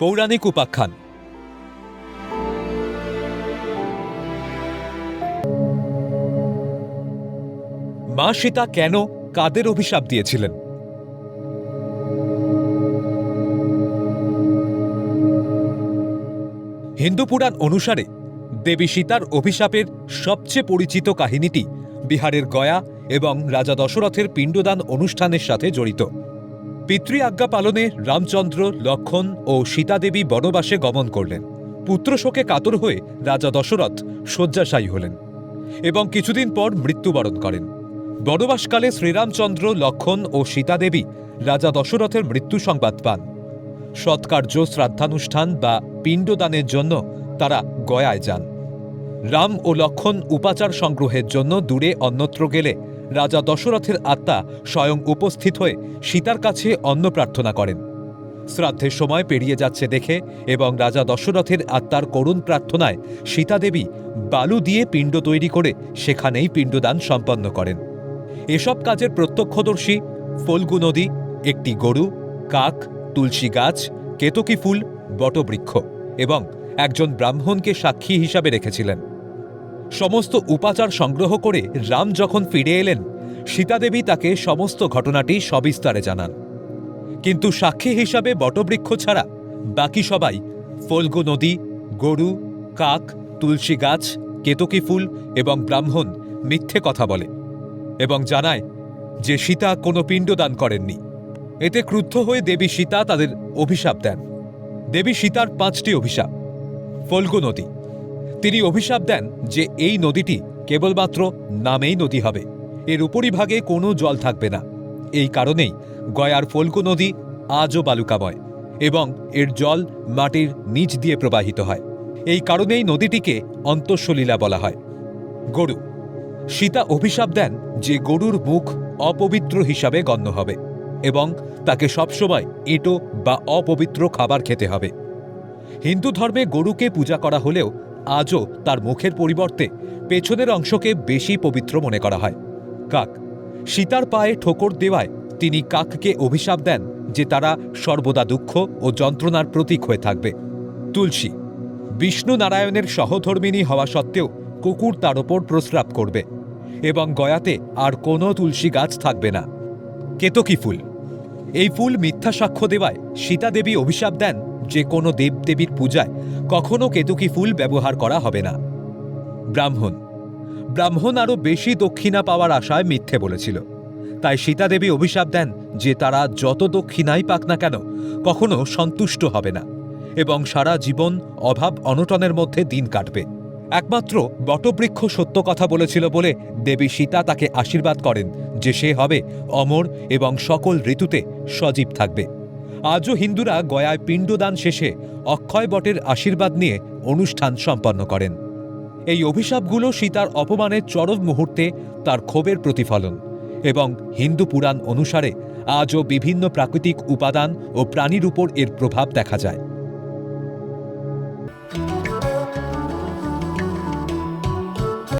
পৌরাণিক উপাখ্যান। মা সীতা কেন কাদের অভিশাপ দিয়েছিলেন? হিন্দু পুরাণ অনুসারে দেবী সীতার অভিশাপের সবচেয়ে পরিচিত কাহিনীটি বিহারের গয়া এবং রাজা দশরথের পিণ্ডদান অনুষ্ঠানের সাথে জড়িত। পিতৃ আজ্ঞা পালনে রামচন্দ্র, লক্ষণ ও সীতাদেবী বনবাসে গমন করলেন। পুত্রশোকে কাতর হয়ে রাজা দশরথ শয্যাশায়ী হলেন এবং কিছুদিন পর মৃত্যুবরণ করেন। বনবাসকালে শ্রীরামচন্দ্র, লক্ষণ ও সীতাদেবী রাজা দশরথের মৃত্যু সংবাদ পান। সৎকার্য, শ্রাদ্ধানুষ্ঠান বা পিণ্ডদানের জন্য তারা গয়ায় যান। রাম ও লক্ষণ উপাচার সংগ্রহের জন্য দূরে অন্যত্র গেলে রাজা দশরথের আত্মা স্বয়ং উপস্থিত হয়ে সীতার কাছে অন্ন প্রার্থনা করেন। শ্রাদ্ধের সময় পেরিয়ে যাচ্ছে দেখে এবং রাজা দশরথের আত্মার করুণ প্রার্থনায় সীতাদেবী বালু দিয়ে পিণ্ড তৈরি করে সেখানেই পিণ্ডদান সম্পন্ন করেন। এসব কাজের প্রত্যক্ষদর্শী ফল্গু নদী, একটি গরু, কাক, তুলসী গাছ, কেতকী ফুল, বটবৃক্ষ এবং একজন ব্রাহ্মণকে সাক্ষী হিসাবে রেখেছিলেন। সমস্ত উপাচার সংগ্রহ করে রাম যখন ফিরে এলেন, সীতাদেবী তাকে সমস্ত ঘটনাটি সবিস্তারে জানান। কিন্তু সাক্ষী হিসাবে বটবৃক্ষ ছাড়া বাকি সবাই ফল্গু নদী, গরু, কাক, তুলসী গাছ, কেতকী ফুল এবং ব্রাহ্মণ মিথ্যে কথা বলে এবং জানায় যে সীতা কোনো পিণ্ডদান করেননি। এতে ক্রুদ্ধ হয়ে দেবী সীতা তাদের অভিশাপ দেন। দেবী সীতার পাঁচটি অভিশাপ, ফল্গু নদী। তিনি অভিশাপ দেন যে এই নদীটি কেবলমাত্র নামেই নদী হবে। এর উপরিভাগে কোনো জল থাকবে না। এই কারণেই গয়ার ফল্গু নদী আজও বালুকাময় এবং এর জল মাটির নিচ দিয়ে প্রবাহিত হয়। এই কারণেই নদীটিকে অন্তঃসলীলা বলা হয়। গরু। সীতা অভিশাপ দেন যে গরুর মুখ অপবিত্র হিসাবে গণ্য হবে এবং তাকে সবসময় এঁটো বা অপবিত্র খাবার খেতে হবে। হিন্দু ধর্মে গরুকে পূজা করা হলেও আজও তার মুখের পরিবর্তে পেছনের অংশকে বেশি পবিত্র মনে করা হয়। কাক, সীতার পায়ে ঠোকর দেওয়ায় তিনি কাককে অভিশাপ দেন যে তারা সর্বদা দুঃখ ও যন্ত্রণার প্রতীক হয়ে থাকবে। তুলসী, বিষ্ণু নারায়ণের সহধর্মিণী হওয়া সত্ত্বেও কুকুর তার ওপর প্রস্রাব করবে এবং গয়াতে আর কোনো তুলসী গাছ থাকবে না। কেতকী ফুল, এই ফুল মিথ্যা সাক্ষ্য দেওয়ায় সীতাদেবী অভিশাপ দেন যে কোনো দেবদেবীর পূজায় কখনো কেতুকি ফুল ব্যবহার করা হবে না। ব্রাহ্মণ। ব্রাহ্মণ আরও বেশি দক্ষিণা পাওয়ার আশায় মিথ্যে বলেছিল। তাই সীতাদেবী অভিশাপ দেন যে তারা যত দক্ষিণাই পাক না কেন, কখনো সন্তুষ্ট হবে না এবং সারা জীবন অভাব অনটনের মধ্যে দিন কাটবে। একমাত্র বটবৃক্ষ সত্য কথা বলেছিল বলে দেবী সীতা তাকে আশীর্বাদ করেন যে সে হবে অমর এবং সকল ঋতুতে সজীব থাকবে। আজও হিন্দুরা গয়ায় পিণ্ডদান শেষে অক্ষয় বটের আশীর্বাদ নিয়ে অনুষ্ঠান সম্পন্ন করেন। এই অভিশাপগুলো সীতার অপমানের চরম মুহূর্তে তার ক্ষোভের প্রতিফলন এবং হিন্দু পুরাণ অনুসারে আজও বিভিন্ন প্রাকৃতিক উপাদান ও প্রাণীর উপর এর প্রভাব দেখা যায়।